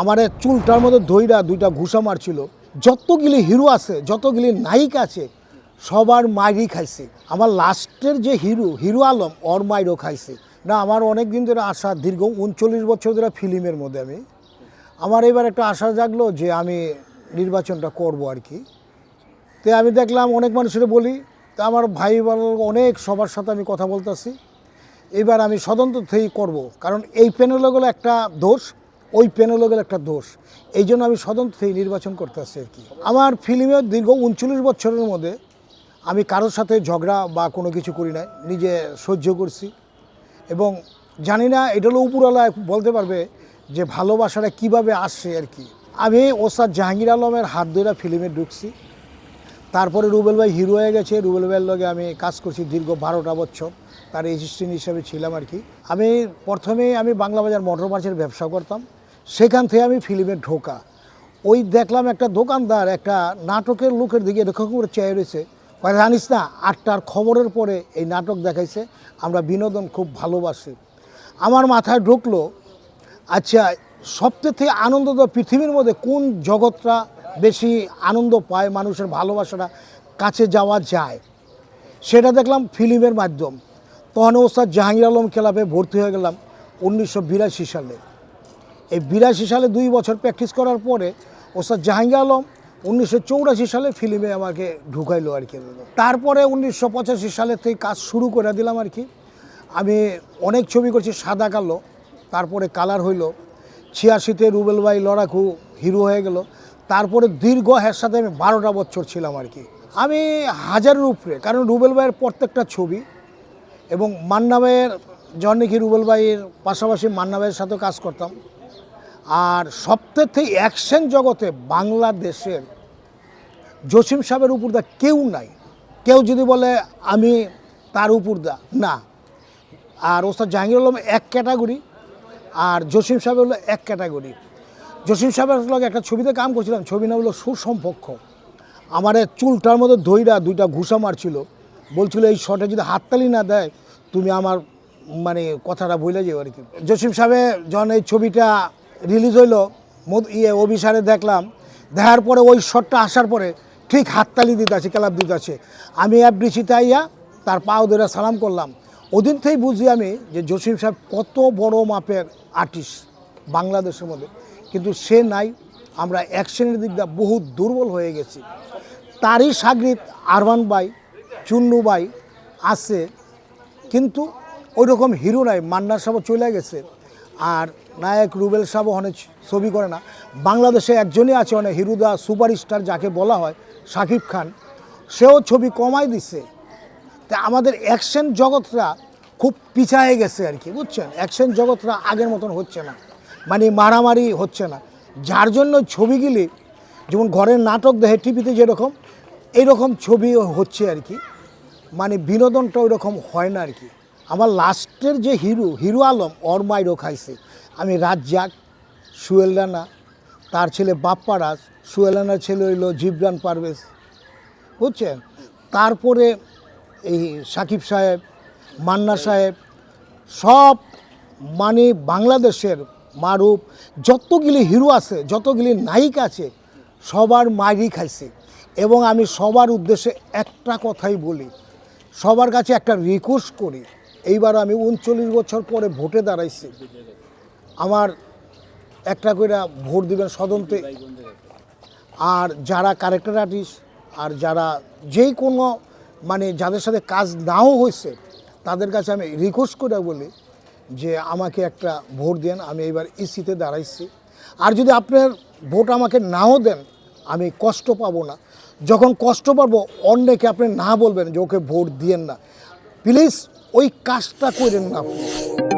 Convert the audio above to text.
আমার চুলটার মধ্যে দইরা দুইটা ঘুষা মারছিল। যতগুলি হিরো আছে, যতগুলি নায়িকা আছে, সবার মাইরই খাইছে। আমার লাস্টের যে হিরো হিরো আলম, ওর মাইরও খাইছে। না, আমার অনেক দিন ধরে আশা, দীর্ঘ উনচল্লিশ বছর ধরে ফিল্মের মধ্যে আমি। আমার এবার একটা আশা জাগলো যে আমি নির্বাচনটা করব আর কি। তো আমি দেখলাম অনেক মানুষের বলি, তা আমার ভাই অনেক সবার সাথে আমি কথা বলতেছি। এবার আমি স্বতন্ত্র থেকেই করব। কারণ এই প্যানেলগুলো একটা দোষ ওই প্যানেলগুলো একটা দোষ। এই জন্য আমি স্বতন্ত্র থেকে নির্বাচন করতে আসছি আর কি। আমার ফিল্মে দীর্ঘ উনচল্লিশ বছরের মধ্যে আমি কারোর সাথে ঝগড়া বা কোনো কিছু করি নাই, নিজে সহ্য করছি। এবং জানি না, এটা হলো উপরওয়ালা বলতে পারবে যে ভালোবাসাটা কীভাবে আসছে আর কি। আমি ওস্তাদ জাহাঙ্গীর আলমের হাত ধরে ফিল্মে ঢুকছি। তারপরে রুবেল ভাই হিরো হয়ে গেছে। রুবেল ভাইয়ের লগে আমি কাজ করছি দীর্ঘ বারোটা বছর। তার অ্যাসিস্ট্যান্ট হিসাবে ছিলাম আর কি। আমি প্রথমে আমি বাংলা বাজার মোটর মাছের ব্যবসা করতাম। সেখান থেকে আমি ফিল্মে ঢোকা। ওই দেখলাম একটা দোকানদার একটা নাটকের লোকের দিকে এরকম করে চেয়ে রয়েছে। জানিস না, আটটার খবরের পরে এই নাটক দেখাইছে, আমরা বিনোদন খুব ভালোবাসি। আমার মাথায় ঢুকলো আচ্ছা সবথেকে থেকে আনন্দ তো পৃথিবীর মধ্যে, কোন জগৎটা বেশি আনন্দ পায়, মানুষের ভালোবাসাটা কাছে যাওয়া যায়? সেটা দেখলাম ফিল্মের মাধ্যম। তখন ওস্তাদ জাহাঙ্গীর আলম ক্লাবে ভর্তি হয়ে গেলাম উনিশশো বিরাশি সালে। এই বিরাশি সালে দুই বছর প্র্যাকটিস করার পরে ওস্তাদ জাহাঙ্গীর আলম উনিশশো চৌরাশি সালে ফিল্মে আমাকে ঢুকাইলো আর কি। তারপরে উনিশশো পঁচাশি সালের থেকে কাজ শুরু করে দিলাম আর কি। আমি অনেক ছবি করছি, সাদা কালো, তারপরে কালার হইল, ছিয়াশিতে রুবেল ভাই লড়াকু হিরো হয়ে গেল, তারপরে দীর্ঘ হ্যার সাথে আমি বারোটা বছর ছিলাম আর কি। আমি হাজারের উপরে, কারণ রুবেল ভাইয়ের প্রত্যেকটা ছবি এবং মান্না ভাইয়ের জন্নিকি রুবেল ভাইয়ের পাশাপাশি মান্না ভাইয়ের সাথেও কাজ করতাম। আর সবথেকে অ্যাকশন জগতে বাংলাদেশের জসিম সাহেবের উপর দা কেউ নাই। কেউ যদি বলে, আমি তার উপর দা না। আর ওস্তাদ জাহাঙ্গীর আলম এক ক্যাটাগরি আর জসিম সাহেব হলো এক ক্যাটাগরি জসিম সাহেবের লগে একটা ছবিতে কাম করছিলাম, ছবি না হলো সুসম্পক্ষ আমার চুলটার মধ্যে দইরা দুইটা ঘুষা মারছিল। বলছিল, এই শটে যদি হাততালি না দেয়, তুমি আমার মানে কথাটা বলে যাও আর কি জসিম সাহেব যখন এই ছবিটা রিলিজ হইল ইয়ে অভিসারে দেখলাম, দেখার পরে ওই শটটা আসার পরে ঠিক হাততালি দিতে আছে ক্লাব দিতে আছে আমি অ্যাপ্রিসিতে আইয়া তার পাও ধরে সালাম করলাম। ওদিন থেকেই বুঝি আমি যে জসিম সাহেব কত বড় মাপের আর্টিস্ট বাংলাদেশের মধ্যে। কিন্তু সে নাই, আমরা অ্যাকশনের দিক দিয়ে বহু দুর্বল হয়ে গেছি। তারই সাগরিত আরমান বাই চুন্নু বাই আছে, কিন্তু ওই রকম হিরো নাই মান্নার সাহেব চলে গেছে। আর নায়ক রুবেল সাহেব অনেক ছবি করে না। বাংলাদেশে একজনই আছে অনেক হিরুদা সুপারস্টার যাকে বলা হয়, শাকিব খান। সেও ছবি কমাই দিছে। তা আমাদের অ্যাকশন জগৎটা খুব পিছায়ে গেছে আর কি, বুঝছেন? অ্যাকশন জগৎটা আগের মতন হচ্ছে না। মানে মারামারি হচ্ছে না। যার জন্য ছবিগুলি, যেমন ঘরের নাটক দেখে টিভিতে যেরকম, এইরকম ছবি হচ্ছে আর কি। মানে বিনোদনটা ওই রকম হয় না আর কি। আমার লাস্টের যে হিরো হিরো আলম, ওর মাইরও খাইছে। আমি রাজ্জাক সুয়েল রানা, তার ছেলে বাপ্পা রাজ সুয়েল রানার ছেলে হইল জিবরান পারভেজ। বুঝছেন? তারপরে এই সাকিব সাহেব, মান্না সাহেব, সব মানে বাংলাদেশের মারুপ যতগুলি হিরো আছে, যতগুলি নায়িক আছে, সবার মাইরই খাইছে। এবং আমি সবার উদ্দেশ্যে একটা কথাই বলি, সবার কাছে একটা রিকোয়েস্ট করি এইবার আমি উনচল্লিশ বছর পরে ভোটে দাঁড়াইছি। আমার একটা করে ভোট দিবেন সদন্তে আর যারা ক্যারেক্টার আর্টিস্ট আর যারা যেই কোনো মানে যাদের সাথে কাজ নাও হয়েছে তাদের কাছে আমি রিকোয়েস্ট করে বলি যে আমাকে একটা ভোট দেন, আমি এবার ইসিতে দাঁড়াইছি। আর যদি আপনার ভোট আমাকে নাও দেন, আমি কষ্ট পাবো না। যখন কষ্ট পাবো, অন্যকে আপনি না বলবেন যে ওকে ভোট দিয়েন না। প্লিজ ওই কাজটা করেন না আপনি।